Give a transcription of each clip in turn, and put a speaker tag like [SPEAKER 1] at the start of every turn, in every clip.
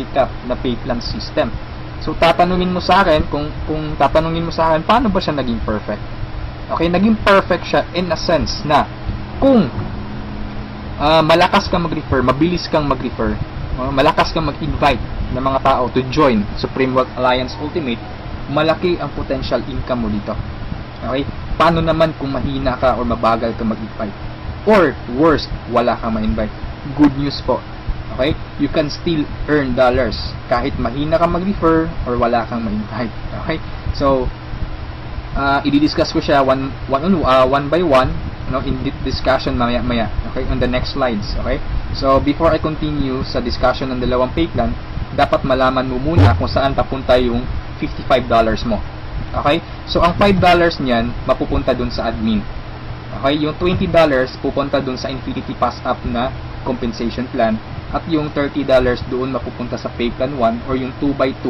[SPEAKER 1] sikat na pay plan system. So, tatanungin mo sa akin, kung, kung tatanungin mo sa akin, paano ba siya naging perfect? Okay, naging perfect siya in a sense na kung uh, malakas kang mag-refer, mabilis kang mag-refer, uh, malakas kang mag-invite ng mga tao to join Supreme Wealth Alliance Ultimate, malaki ang potential income mo dito. Okay? Paano naman kung mahina ka or mabagal ka mag-invite? Or worst, wala kang ma-invite. Good news po. Okay? You can still earn dollars kahit mahina ka mag-refer or wala kang ma-invite. Okay? So, uh, i-discuss ko siya one, one, uh, one by one no, in discussion maya-maya. Okay? On the next slides. Okay? So, before I continue sa discussion ng dalawang pay plan, dapat malaman mo muna kung saan papunta yung $55 mo. Okay? So, ang $5 niyan, mapupunta dun sa admin. Okay? Yung $20 pupunta dun sa Infinity Pass Up na compensation plan. At yung $30 doon mapupunta sa pay plan 1 or yung 2x2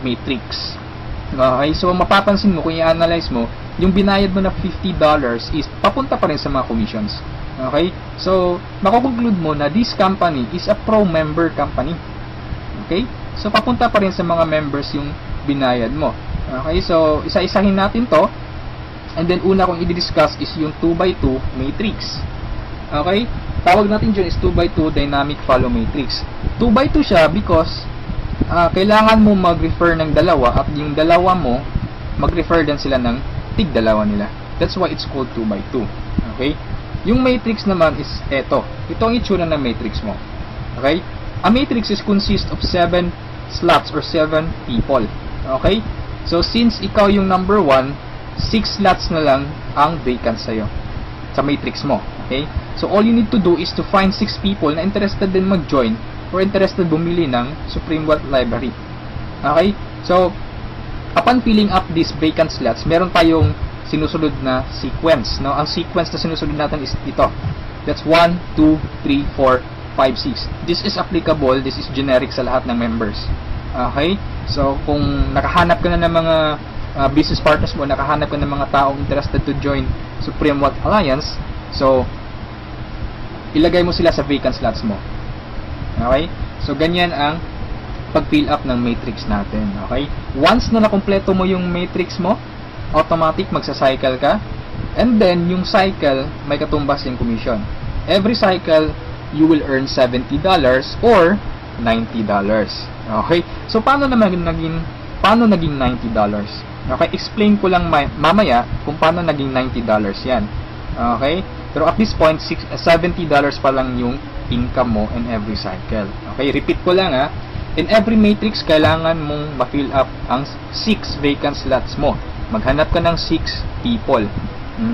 [SPEAKER 1] matrix. Okay? So, mapapansin mo, kung i-analyze mo, yung binayad mo na $50 is papunta pa rin sa mga commissions. Okay? So, makukonclude mo na this company is a pro-member company. Okay? So, papunta pa rin sa mga members yung binayad mo. Okay? So, isa-isahin natin to. And then, una kong i-discuss is yung 2x2 matrix. Okay? Tawag natin dyan is 2x2 dynamic follow matrix. 2x2 siya because uh, kailangan mo mag-refer ng dalawa at yung dalawa mo mag-refer din sila ng tig dalawa nila. That's why it's called 2x2. Okay? Yung matrix naman is eto. Ito ang itsura ng matrix mo. Okay? A matrix is consist of 7 slots or 7 people. Okay? So, since ikaw yung number 1, 6 slots na lang ang vacant sa'yo sa matrix mo. Okay? So, all you need to do is to find 6 people na interested din mag-join or interested bumili ng Supreme Wealth Library. Okay? So, upon filling up these vacant slots, meron tayong sinusunod na sequence. No? Ang sequence na sinusunod natin is ito. That's 1, 2, 3, 4, 5, 6. This is applicable, this is generic sa lahat ng members. Okay? So, kung nakahanap ka na ng mga uh, business partners mo, nakahanap ka ng mga taong interested to join Supreme Wealth Alliance, so, ilagay mo sila sa vacant slots mo. Okay? So, ganyan ang pag-fill up ng matrix natin. Okay? Once na nakumpleto mo yung matrix mo, automatic magsa-cycle ka. And then, yung cycle, may katumbas yung commission. Every cycle, you will earn $70 or $90. Okay? So, paano naman naging, paano naging $90? Okay? Explain ko lang mamaya kung paano naging $90 yan. Okay? Pero at this point, $70 pa lang yung income mo in every cycle. Okay? Repeat ko lang ha. In every matrix, kailangan mong ma-fill up ang 6 vacant slots mo. Maghanap ka ng 6 people.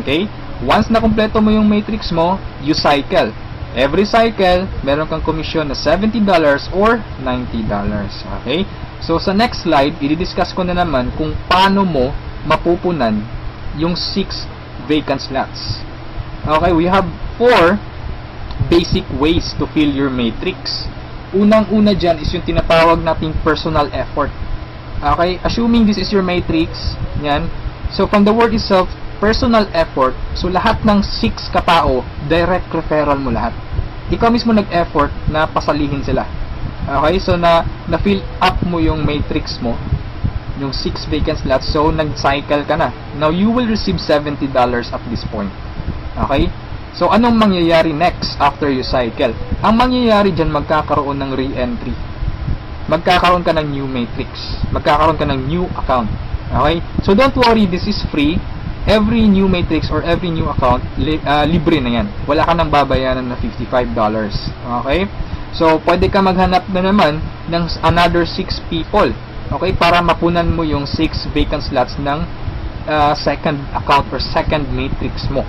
[SPEAKER 1] Okay? Once na kumpleto mo yung matrix mo, you cycle. Every cycle, meron kang commission na $70 or $90. Okay? So, sa next slide, i-discuss ko na naman kung paano mo mapupunan yung 6 vacant slots. Okay, we have 4 basic ways to fill your matrix. Unang-una dyan is yung tinatawag nating personal effort. Okay, assuming this is your matrix, yan. So, from the word itself, personal effort, so lahat ng 6 katao, direct referral mo lahat. Ikaw mismo nag-effort na pasalihin sila. Okay, so na na-fill up mo yung matrix mo, yung 6 vacant slots, so nag-cycle ka na. Now, you will receive $70 at this point. Okay? So, anong mangyayari next after you cycle? Ang mangyayari dyan, magkakaroon ng re-entry. Magkakaroon ka ng new matrix. Magkakaroon ka ng new account. Okay? So, don't worry, this is free. Every new matrix or every new account, li uh, libre na yan. Wala ka nang babayaran na $55. Okay? So, pwede ka maghanap na naman ng another 6 people. Okay? Para mapunan mo yung 6 vacant slots ng uh, second account or second matrix mo.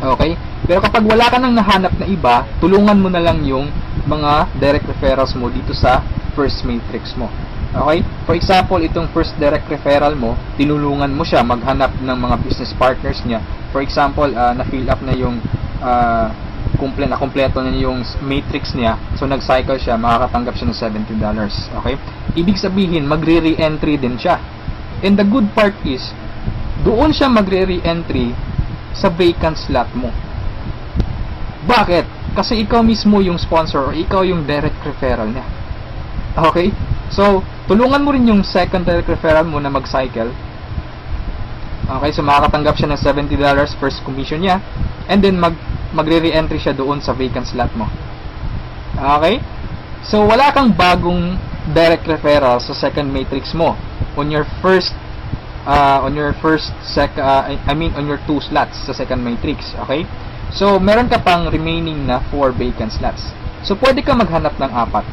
[SPEAKER 1] Okay? Pero kapag wala ka nang nahanap na iba, tulungan mo na lang yung mga direct referrals mo dito sa first matrix mo. Okay? For example, itong first direct referral mo, tinulungan mo siya maghanap ng mga business partners niya. For example, uh, na-fill up na yung uh, kumple na kompleto na yung matrix niya. So, nag-cycle siya, makakatanggap siya ng $70. Okay? Ibig sabihin, magre-re-entry din siya. And the good part is, doon siya magre-re-entry sa vacant slot mo. Bakit? Kasi ikaw mismo yung sponsor or ikaw yung direct referral niya. Okay? So, tulungan mo rin yung second direct referral mo na mag-cycle. Okay, so makakatanggap siya ng $70 first commission niya. And then, mag, magre-re-entry siya doon sa vacant slot mo. Okay? So, wala kang bagong direct referral sa second matrix mo on your first uh, on your first sec uh, I mean on your two slots sa second matrix okay? So meron ka pang remaining na 4 vacant slots. So pwede ka maghanap ng apat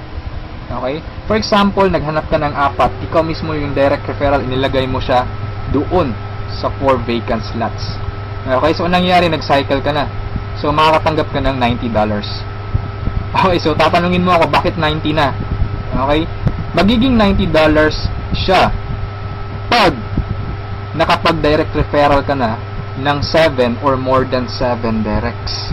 [SPEAKER 1] okay? For example naghanap ka ng apat ikaw mismo yung direct referral inilagay mo siya doon sa 4 vacant slots. Okay so anong nangyari? Nag-cycle ka na. So makakatanggap ka ng $90 okay so tatanungin mo ako bakit 90 na? Okay? Magiging $90 siya pag nakapag direct referral ka na ng 7 or more than 7 directs.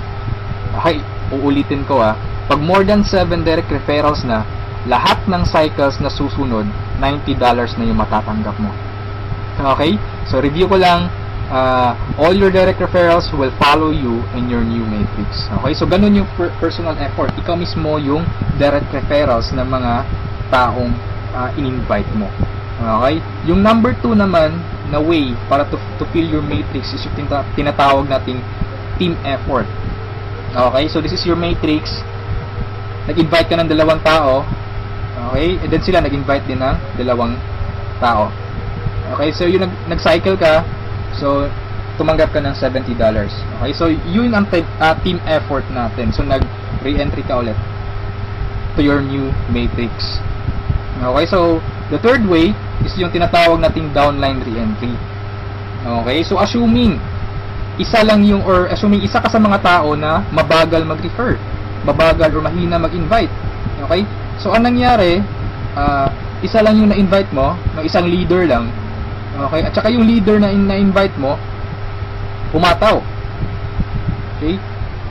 [SPEAKER 1] Okay, uulitin ko ah. Pag more than 7 direct referrals na, lahat ng cycles na susunod, $90 na yung matatanggap mo. Okay? So, review ko lang. Uh, all your direct referrals will follow you in your new matrix. Okay? So, ganun yung per personal effort. Ikaw mismo yung direct referrals ng mga taong uh, in-invite mo. Okay? Yung number 2 naman, na way para to, to fill your matrix is yung tinatawag nating team effort. Okay, so this is your matrix. Nag-invite ka ng dalawang tao. Okay, and then sila nag-invite din ng dalawang tao. Okay, so yung nag- cycle ka, so tumanggap ka ng $70. Okay, so yun ang uh, team effort natin. So nag-re-entry ka ulit to your new matrix. Okay, so the third way is yung tinatawag nating downline reentry. Okay? So, assuming isa lang yung, or assuming isa ka sa mga tao na mabagal mag-refer, mabagal or mahina mag-invite. Okay? So, anong nangyari, uh, isa lang yung na-invite mo, ng isang leader lang. Okay? At saka yung leader na na-invite mo, pumataw. Okay?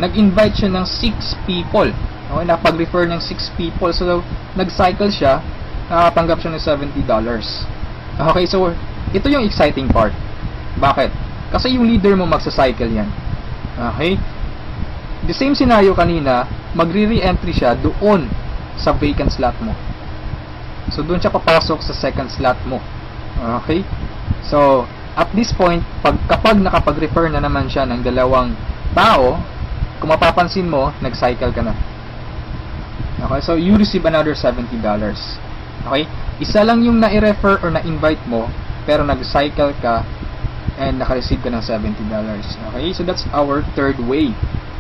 [SPEAKER 1] Nag-invite siya ng 6 people. Okay? Napag-refer ng 6 people. So, nag-cycle siya nakakatanggap siya ng $70. Okay, so ito yung exciting part. Bakit? Kasi yung leader mo magsa-cycle yan. Okay? The same scenario kanina, magre-re-entry siya doon sa vacant slot mo. So, doon siya papasok sa second slot mo. Okay? So, at this point, pag, kapag nakapag-refer na naman siya ng dalawang tao, kung mapapansin mo, nag-cycle ka na. Okay? So, you receive another $70. Okay? Isa lang yung na-refer or na-invite mo, pero nag-cycle ka and naka-receive ka ng $70. Okay? So, that's our third way.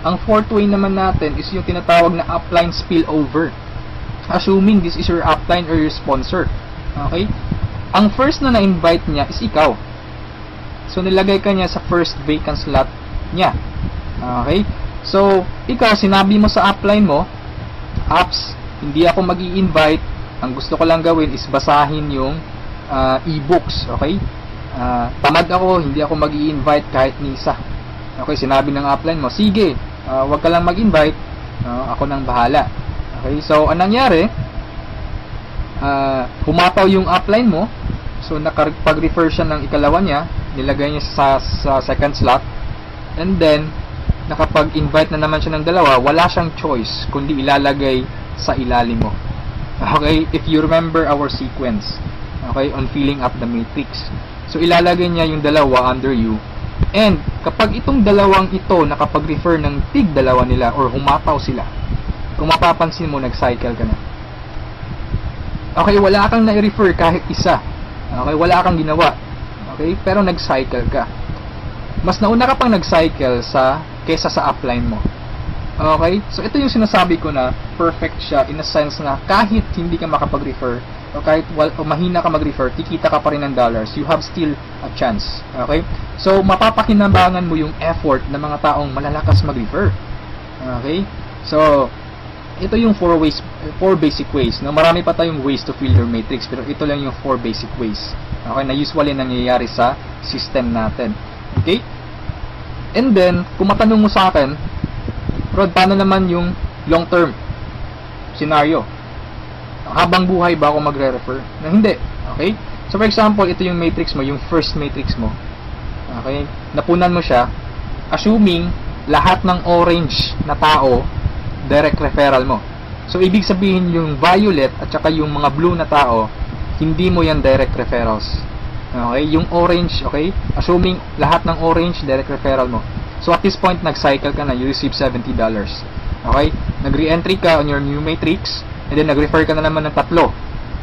[SPEAKER 1] Ang fourth way naman natin is yung tinatawag na upline spillover. Assuming this is your upline or your sponsor. Okay? Ang first na na-invite niya is ikaw. So, nilagay ka niya sa first vacant slot niya. Okay? So, ikaw, sinabi mo sa upline mo, apps, hindi ako mag invite ang gusto ko lang gawin is basahin yung uh, e-books, okay? Uh, tamad ako, hindi ako mag invite kahit ni isa. Okay, sinabi ng upline mo, sige, uh, wag ka lang mag-invite, uh, ako nang bahala. Okay, so anong nangyari? Uh, pumataw yung upline mo, so nakapag-refer siya ng ikalawa niya, nilagay niya sa, sa second slot, and then, nakapag-invite na naman siya ng dalawa, wala siyang choice, kundi ilalagay sa ilalim mo. Okay, if you remember our sequence, okay, on filling up the matrix. So, ilalagay niya yung dalawa under you. And, kapag itong dalawang ito nakapag-refer ng tig dalawa nila or humataw sila, kung mapapansin mo, nag-cycle ka na. Okay, wala kang na-refer kahit isa. Okay, wala kang ginawa. Okay, pero nag-cycle ka. Mas nauna ka pang nag-cycle sa kesa sa upline mo. Okay? So, ito yung sinasabi ko na perfect siya in a sense na kahit hindi ka makapag-refer o kahit well, o mahina ka mag-refer, kikita ka pa rin ng dollars. You have still a chance. Okay? So, mapapakinabangan mo yung effort ng mga taong malalakas mag-refer. Okay? So, ito yung four ways, four basic ways. No? Marami pa tayong ways to fill your matrix, pero ito lang yung four basic ways. Okay? Na usually nangyayari sa system natin. Okay? And then, kung matanong mo sa akin, Rod, paano naman yung long term scenario? Habang buhay ba ako magre-refer? Na hindi. Okay? So for example, ito yung matrix mo, yung first matrix mo. Okay? Napunan mo siya. Assuming lahat ng orange na tao direct referral mo. So, ibig sabihin yung violet at saka yung mga blue na tao, hindi mo yan direct referrals. Okay? Yung orange, okay? Assuming lahat ng orange, direct referral mo. So, at this point, nag-cycle ka na, you receive $70. Okay? Nag-re-entry ka on your new matrix, and then nag-refer ka na naman ng tatlo.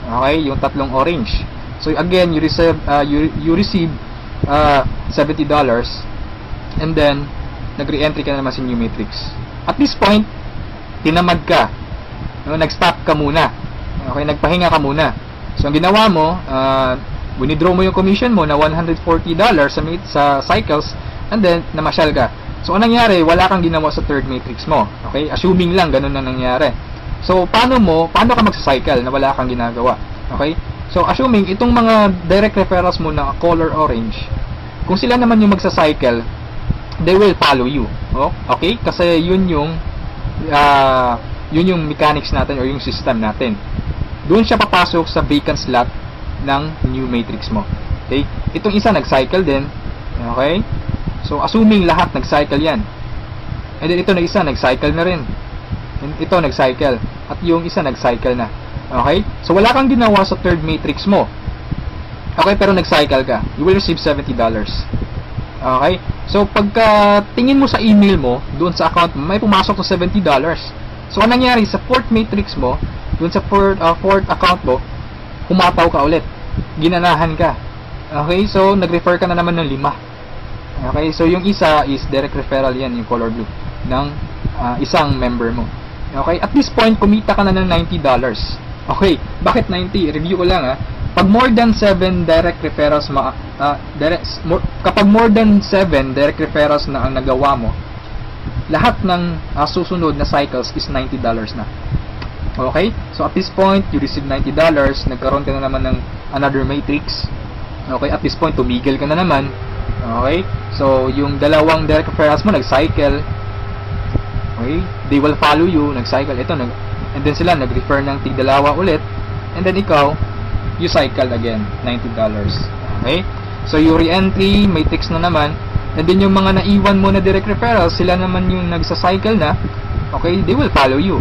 [SPEAKER 1] Okay? Yung tatlong orange. So, again, you receive, uh, you, you receive uh, $70, and then, nag-re-entry ka na naman sa new matrix. At this point, tinamad ka. No, nag-stop ka muna. Okay, nagpahinga ka muna. So, ang ginawa mo, uh, winidraw mo yung commission mo na $140 sa, sa cycles, and then, namasyal ka. So, anong nangyari? Wala kang ginawa sa third matrix mo. Okay? Assuming lang, ganun na nangyari. So, paano mo, paano ka mag-cycle na wala kang ginagawa? Okay? So, assuming, itong mga direct referrals mo na color orange, kung sila naman yung magsa-cycle, they will follow you. Oh, okay? Kasi yun yung uh, yun yung mechanics natin or yung system natin. Doon siya papasok sa vacant slot ng new matrix mo. Okay? Itong isa nag-cycle din. Okay? So, assuming lahat nag-cycle yan. And then ito na isa, nag-cycle na rin. And ito, nag-cycle. At yung isa, nag-cycle na. Okay? So, wala kang ginawa sa third matrix mo. Okay, pero nag-cycle ka. You will receive $70. Okay? So, pagka tingin mo sa email mo, doon sa account mo, may pumasok na $70. So, anong nangyari sa fourth matrix mo, doon sa fourth, uh, fourth account mo, humataw ka ulit. Ginanahan ka. Okay? So, nag-refer ka na naman ng lima. Okay? So, yung isa is direct referral yan, yung color blue, ng uh, isang member mo. Okay? At this point, kumita ka na ng $90. Okay? Bakit 90? Review ko lang ha. Pag more than 7 direct referrals ma uh, direct, more, kapag more than 7 direct referrals na ang nagawa mo, lahat ng uh, susunod na cycles is $90 na. Okay? So at this point, you receive $90, nagkaroon ka na naman ng another matrix. Okay? At this point, tumigil ka na naman. Okay? So yung dalawang direct referrals mo nag-cycle. Okay? They will follow you, nag-cycle. Ito, nag and then sila nag-refer ng tig dalawa ulit. And then ikaw, you cycle again, $90. Okay? So, yung re-entry, matrix na naman. And then, yung mga naiwan mo na direct referrals, sila naman yung nagsa-cycle na. Okay? They will follow you.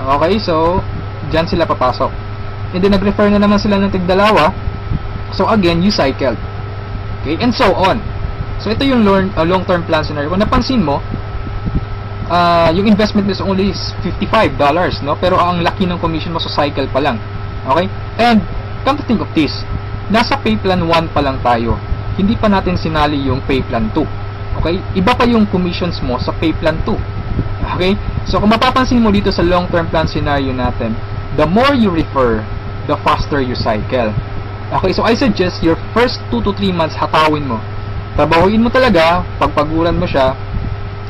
[SPEAKER 1] Okay? So, dyan sila papasok. And then, nag-refer na naman sila ng tigdalawa. So, again, you cycled. Okay? And so on. So, ito yung uh, long-term plan scenario. Kung napansin mo, uh, yung investment is only $55, no? Pero ang laki ng commission mo sa cycle pa lang. Okay? And, come to think of this, nasa pay plan 1 pa lang tayo. Hindi pa natin sinali yung pay plan 2. Okay? Iba pa yung commissions mo sa pay plan 2. Okay? So, kung mapapansin mo dito sa long-term plan scenario natin, the more you refer, the faster you cycle. Okay? So, I suggest your first 2 to 3 months hatawin mo. Trabahuin mo talaga, pagpaguran mo siya,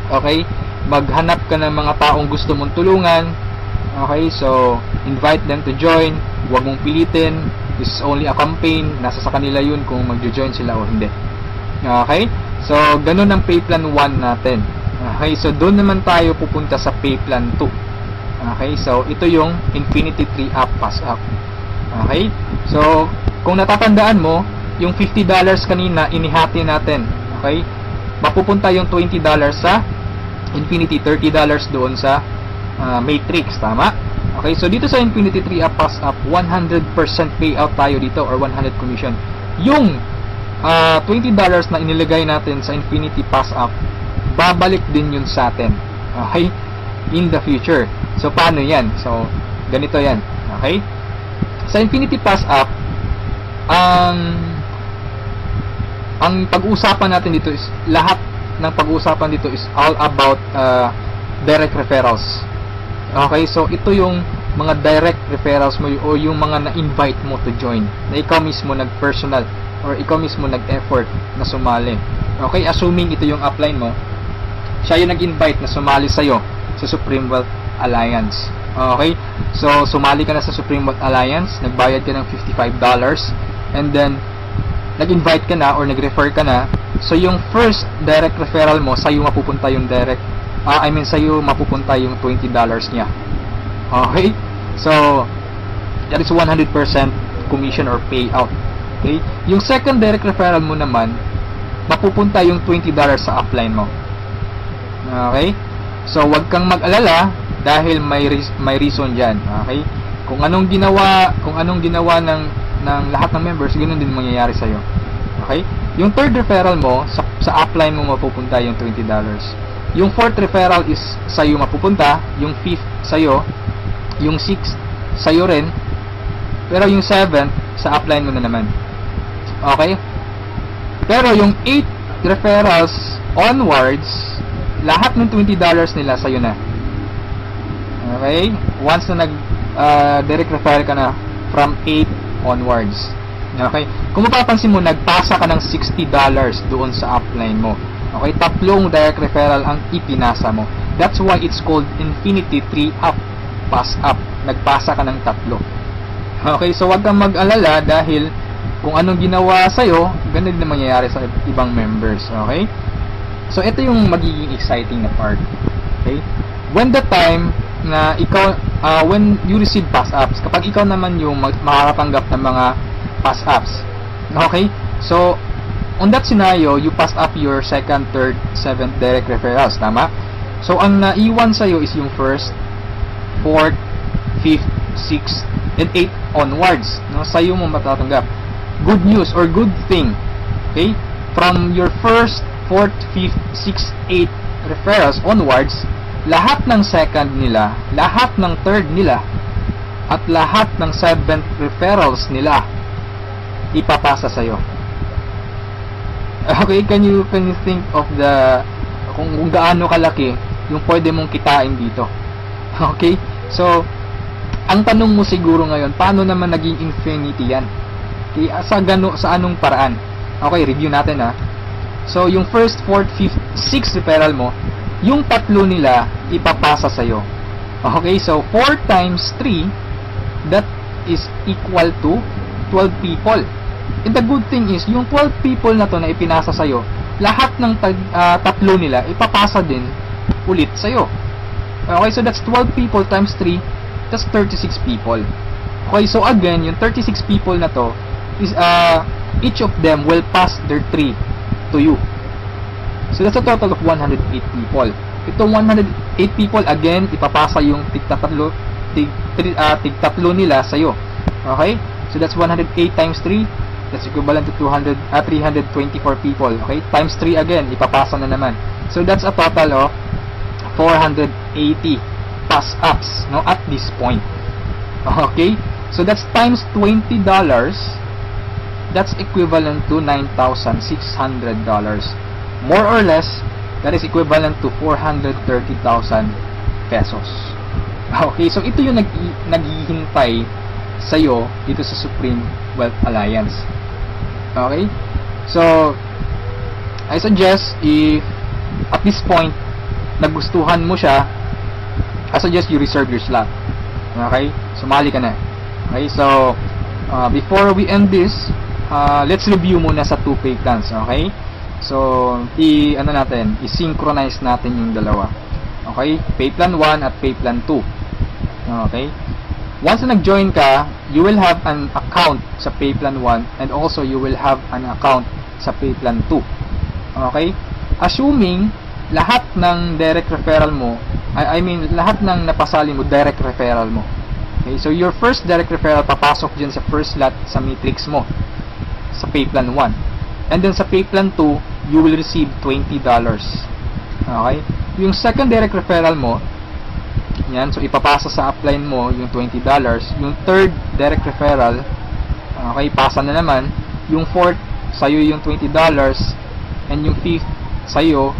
[SPEAKER 1] okay? Maghanap ka ng mga taong gusto mong tulungan, okay? So, invite them to join, huwag mong pilitin, this is only a campaign, nasa sa kanila yun kung magjo-join sila o hindi. Okay? So, ganun ang pay plan 1 natin. Okay, so doon naman tayo pupunta sa pay plan 2. Okay, so ito yung Infinity 3 App Pass Up. Okay? So, kung natatandaan mo, yung $50 kanina, inihati natin. Okay? Mapupunta yung $20 sa Infinity, $30 doon sa uh, Matrix. Tama? Okay, so dito sa Infinity 3 App Pass Up, 100% payout tayo dito or 100 commission. Yung uh, $20 na inilagay natin sa Infinity Pass Up, babalik din yun sa atin. Okay? In the future. So, paano yan? So, ganito yan. Okay? Sa Infinity Pass Up, ang ang pag-uusapan natin dito is lahat ng pag-uusapan dito is all about uh, direct referrals. Okay, so ito yung mga direct referrals mo o yung mga na-invite mo to join na ikaw mismo nag-personal or ikaw mismo nag-effort na sumali. Okay, assuming ito yung upline mo, siya yung nag-invite na sumali sa'yo sa Supreme Wealth Alliance. Okay? So, sumali ka na sa Supreme Wealth Alliance, nagbayad ka ng $55, and then, nag-invite ka na or nag-refer ka na, so yung first direct referral mo, sa'yo mapupunta yung direct, uh, I mean, sa'yo mapupunta yung $20 niya. Okay? So, that is 100% commission or payout. Okay? Yung second direct referral mo naman, mapupunta yung $20 sa upline mo. Okay? So, wag kang mag-alala dahil may may reason diyan. Okay? Kung anong ginawa, kung anong ginawa ng ng lahat ng members, ganoon din mangyayari sa iyo. Okay? Yung third referral mo, sa, sa upline mo mapupunta yung $20. Yung fourth referral is sa iyo mapupunta, yung fifth sa iyo, yung sixth sa iyo rin, pero yung seventh sa upline mo na naman. Okay? Pero yung 8 referrals onwards, lahat ng $20 nila sa'yo na. Okay? Once na nag uh, direct referral ka na from 8 onwards. Okay? Kung mapapansin mo, nagpasa ka ng $60 doon sa upline mo. Okay? Tatlong direct referral ang ipinasa mo. That's why it's called Infinity 3 up. Pass up. Nagpasa ka ng tatlo. Okay? So, wag kang mag-alala dahil kung anong ginawa sa'yo, ganun din mangyayari sa ibang members. Okay? So, ito yung magiging exciting na part. Okay? When the time na ikaw, uh, when you receive pass-ups, kapag ikaw naman yung makakatanggap ng mga pass-ups. Okay? So, on that scenario, you pass up your second, third, seventh direct referrals. Tama? So, ang naiwan sa'yo is yung first, fourth, fifth, sixth, and eighth onwards. No? Sa'yo mo matatanggap. Good news or good thing. Okay? From your first, fourth, fifth, sixth, eighth referrals onwards, lahat ng second nila, lahat ng third nila, at lahat ng seventh referrals nila, ipapasa sa'yo. Okay, can you can you think of the kung, kung gaano kalaki yung pwede mong kitain dito? Okay? So, ang tanong mo siguro ngayon, paano naman naging infinity yan? Okay, sa gano sa anong paraan? Okay, review natin ha. So, yung first, fourth, fifth, sixth referral mo, yung tatlo nila ipapasa sa iyo. Okay, so 4 times 3 that is equal to 12 people. And the good thing is, yung 12 people na to na ipinasa sa iyo, lahat ng tag, uh, tatlo nila ipapasa din ulit sa iyo. Okay, so that's 12 people times 3, that's 36 people. Okay, so again, yung 36 people na to is uh, each of them will pass their 3 to you. So that's a total of 108 people. Itong 108 people again ipapasa yung tigtatlo tig, uh, tigtatlo nila sa iyo. Okay? So that's 108 times 3 that's equivalent to 200 uh, 324 people. Okay? Times 3 again ipapasa na naman. So that's a total of 480 pass ups no at this point. Okay? So that's times $20 that's equivalent to $9,600 more or less, that is equivalent to 430,000 pesos. Okay, so ito yung nag naghihintay sa'yo dito sa Supreme Wealth Alliance. Okay? So, I suggest if at this point nagustuhan mo siya, I suggest you reserve your slot. Okay? Sumali ka na. Okay? So, uh, before we end this, uh, let's review muna sa two pay plans. Okay? So, i ano natin, i-synchronize natin yung dalawa. Okay? Pay plan 1 at pay plan 2. Okay? Once na nag-join ka, you will have an account sa pay plan 1 and also you will have an account sa pay plan 2. Okay? Assuming lahat ng direct referral mo, I, I mean, lahat ng napasali mo, direct referral mo. Okay? So, your first direct referral papasok dyan sa first lot sa matrix mo sa pay plan 1. And then sa pay plan 2, you will receive $20. Okay? Yung second direct referral mo, yan, so ipapasa sa upline mo yung $20. Yung third direct referral, okay, pasa na naman. Yung fourth, sa'yo yung $20. And yung fifth, sa'yo.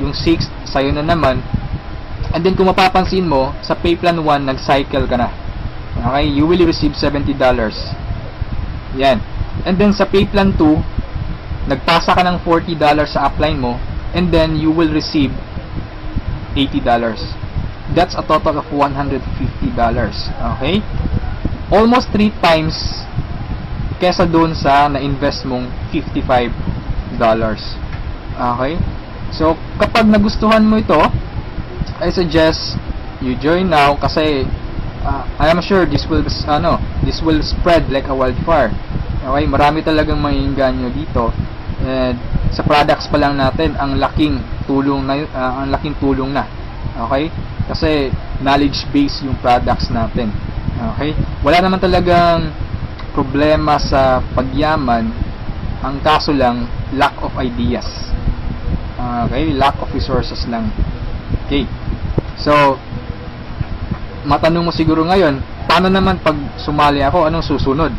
[SPEAKER 1] Yung sixth, sa'yo na naman. And then kung mapapansin mo, sa pay plan 1, nag-cycle ka na. Okay, you will receive $70. Yan. And then sa pay plan 2, nagpasa ka ng $40 sa upline mo, and then you will receive $80. That's a total of $150. Okay? Almost 3 times kesa doon sa na-invest mong $55. Okay? So, kapag nagustuhan mo ito, I suggest you join now kasi uh, I am sure this will ano, this will spread like a wildfire. Okay, marami talagang maiinganyo dito And sa products pa lang natin, ang laking tulong na uh, ang laking tulong na. Okay? Kasi knowledge base yung products natin. Okay? Wala naman talagang problema sa pagyaman. Ang kaso lang, lack of ideas. Okay? Lack of resources lang. Okay. So, matanong mo siguro ngayon, paano naman pag sumali ako, anong susunod?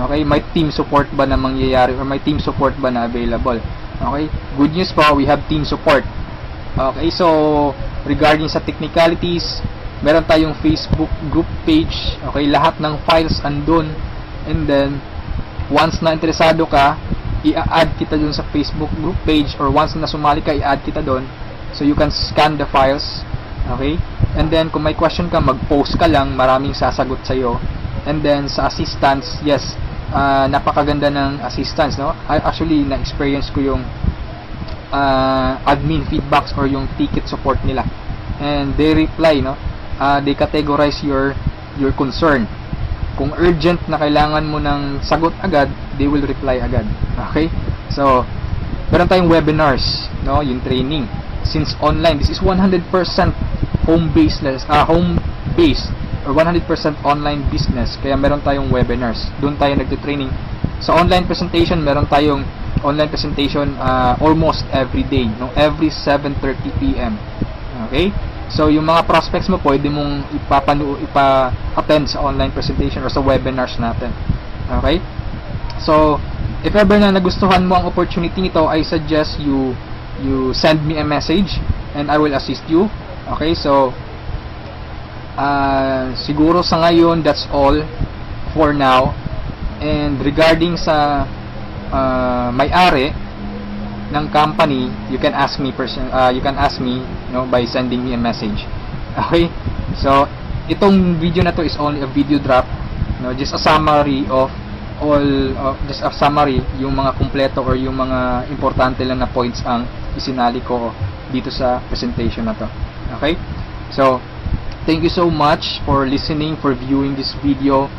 [SPEAKER 1] Okay, may team support ba na mangyayari or may team support ba na available? Okay, good news po, we have team support. Okay, so regarding sa technicalities, meron tayong Facebook group page. Okay, lahat ng files andun. And then, once na interesado ka, i-add kita dun sa Facebook group page or once na sumali ka, i-add kita dun. So you can scan the files. Okay? And then, kung may question ka, mag-post ka lang. Maraming sasagot sa'yo. And then, sa assistance, yes, uh, napakaganda ng assistance, no? I actually, na-experience ko yung uh, admin feedbacks or yung ticket support nila. And they reply, no? Uh, they categorize your your concern. Kung urgent na kailangan mo ng sagot agad, they will reply agad. Okay? So, meron tayong webinars, no? Yung training. Since online, this is 100% home-based, uh, home-based or 100% online business. Kaya meron tayong webinars. Doon tayo nagte-training. Sa online presentation, meron tayong online presentation uh, almost every day, no? Every 7:30 PM. Okay? So, yung mga prospects mo, pwede mong ipapanu ipa-attend sa online presentation or sa webinars natin. Okay? So, if ever na nagustuhan mo ang opportunity nito, I suggest you you send me a message and I will assist you. Okay? So, uh, siguro sa ngayon that's all for now. And regarding sa uh, may-ari ng company you can ask me person uh, you can ask me you know by sending me a message. Okay? So itong video na to is only a video drop. You know, just a summary of all uh, just a summary yung mga kumpleto or yung mga importante lang na points ang isinali ko dito sa presentation na to. Okay? So Thank you so much for listening, for viewing this video.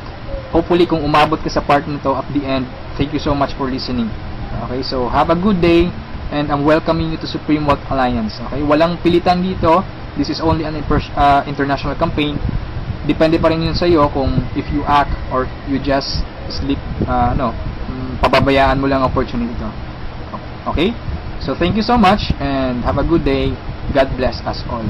[SPEAKER 1] Hopefully, kung umabot ka sa part nito at the end, thank you so much for listening. Okay, so have a good day and I'm welcoming you to Supreme Wealth Alliance. Okay, walang pilitan dito. This is only an uh, international campaign. Depende pa rin yun sa iyo kung if you act or you just sleep, uh, no, mm, pababayaan mo lang opportunity to. Okay? So thank you so much and have a good day. God bless us all.